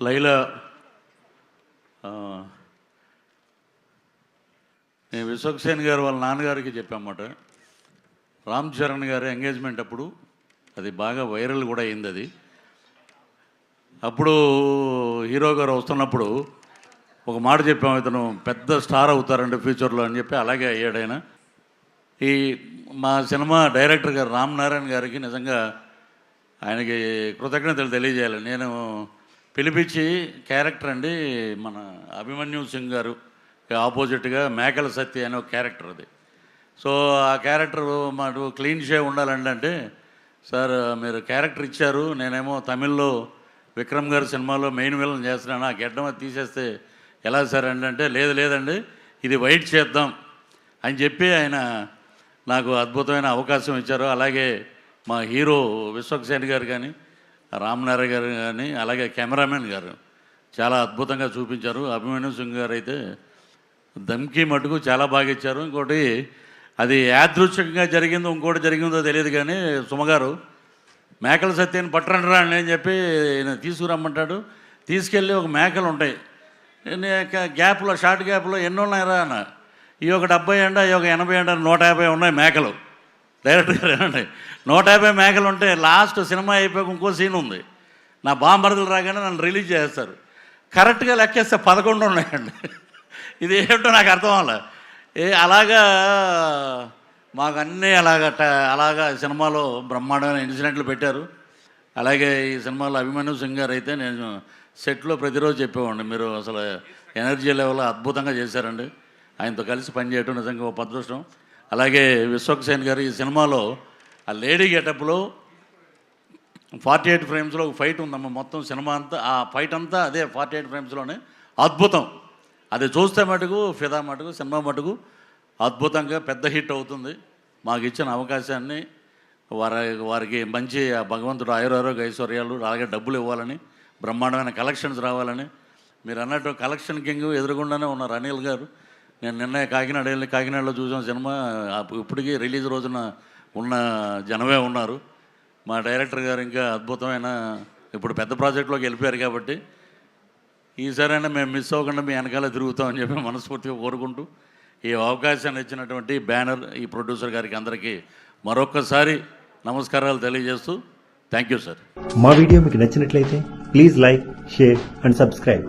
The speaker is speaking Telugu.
లైలా నేను విశ్వక్సేన్ గారు వాళ్ళ నాన్నగారికి చెప్పామాట రామ్ చరణ్ గారి ఎంగేజ్మెంట్ అప్పుడు అది బాగా వైరల్ కూడా అయింది అది. అప్పుడు హీరో గారు వస్తున్నప్పుడు ఒక మాట చెప్పాము ఇతను పెద్ద స్టార్ అవుతారండి ఫ్యూచర్లో అని చెప్పి అలాగే అయ్యాడు ఆయన. ఈ మా సినిమా డైరెక్టర్ గారు రామ్ నారాయణ గారికి నిజంగా ఆయనకి కృతజ్ఞతలు తెలియజేయాలి. నేను పిలిపించి క్యారెక్టర్ అండి మన అభిమన్యు సింగ్ గారు ఆపోజిట్గా మేకల సత్య అనే ఒక క్యారెక్టర్ అది. సో ఆ క్యారెక్టర్ మాకు క్లీన్ షే ఉండాలండి అంటే సార్ మీరు క్యారెక్టర్ ఇచ్చారు నేనేమో తమిళ్ళో విక్రమ్ గారి సినిమాలో మెయిన్ విలన్ చేస్తున్నాను ఆ గెడ్డం అది తీసేస్తే ఎలా సార్ అండి అంటే లేదు లేదండి ఇది వైట్ చేద్దాం అని చెప్పి ఆయన నాకు అద్భుతమైన అవకాశం ఇచ్చారు. అలాగే మా హీరో విశ్వక్సేన్ గారు కానీ రామనారాయణ గారు కానీ అలాగే కెమెరామెన్ గారు చాలా అద్భుతంగా చూపించారు. అభిమన్యు సింగ్ గారు అయితే దమ్కి మటుకు చాలా బాగా ఇచ్చారు. ఇంకోటి అది యాదృచ్ఛికంగా జరిగిందో ఇంకోటి జరిగిందో తెలియదు కానీ సుమగారు మేకల సత్యాన్ని పట్టరండి రా అని చెప్పి ఈయన తీసుకురమ్మంటాడు. తీసుకెళ్ళి ఒక మేకలు ఉంటాయి. గ్యాప్లో షార్ట్ గ్యాప్లో ఎన్నో ఉన్నాయిరా అన్న. ఈ ఒక డెబ్బై ఎండ ఈ ఒక ఎనభై ఎండ నూట యాభై ఉన్నాయి మేకలు. డైరెక్ట్ గారు ఏమండి నూట యాభై మేకలు ఉంటే లాస్ట్ సినిమా అయిపోయాక ఇంకో సీన్ ఉంది. నా బాంబరదలు రాగానే నన్ను రిలీజ్ చేస్తారు. కరెక్ట్గా లెక్కేస్తే పదకొండు ఉన్నాయండి. ఇది ఏమిటో నాకు అర్థం అవ్వలే. ఏ అలాగా మాకు అన్నీ అలాగ ట- అలాగా సినిమాలో బ్రహ్మాండమైన ఇన్సిడెంట్లు పెట్టారు. అలాగే ఈ సినిమాలో అభిమన్యు సింగ్ గారు అయితే నేను సెట్లో ప్రతిరోజు చెప్పేవాడిని. మీరు అసలు ఎనర్జీ లెవెల్ అద్భుతంగా చేశారండి. ఆయనతో కలిసి పనిచేయటం నిజంగా ఒక అదృష్టం అలాగే విశ్వక్సేన్ గారు ఈ సినిమాలో ఆ లేడీ గెటప్లో ఫార్టీ ఎయిట్ ఫ్రేమ్స్లో ఒక ఫైట్ ఉందమ్మ మొత్తం సినిమా అంతా ఆ ఫైట్ అంతా అదే ఫార్టీ ఎయిట్ ఫ్రేమ్స్లోనే. అద్భుతం. అది చూస్తే మటుకు ఫిదా మటుకు సినిమా మటుకు అద్భుతంగా పెద్ద హిట్ అవుతుంది. మాకు ఇచ్చిన అవకాశాన్ని వారి వారికి మంచి భగవంతుడు ఆయురారోగ్య ఐశ్వర్యాలు అలాగే డబ్బులు ఇవ్వాలని బ్రహ్మాండమైన కలెక్షన్స్ రావాలని మీరు అన్నట్టు కలెక్షన్ కింగ్ ఎదురుగుండానే ఉన్నారు అనిల్ గారు. నేను నిన్న కాకినాడ వెళ్ళి కాకినాడలో చూసిన సినిమా. ఇప్పటికీ రిలీజ్ రోజున ఉన్న జనమే ఉన్నారు. మా డైరెక్టర్ గారు ఇంకా అద్భుతమైన ఇప్పుడు పెద్ద ప్రాజెక్టులోకి వెళ్ళిపోయారు కాబట్టి ఈసారైనా మేము మిస్ అవ్వకుండా మీ వెనకాల తిరుగుతామని చెప్పి మనస్ఫూర్తిగా కోరుకుంటూ ఈ అవకాశాన్ని ఇచ్చినటువంటి బ్యానర్ ఈ ప్రొడ్యూసర్ గారికి అందరికీ మరొక్కసారి నమస్కారాలు తెలియజేస్తూ థ్యాంక్ యూ సార్. మా వీడియో మీకు నచ్చినట్లయితే please like share and subscribe.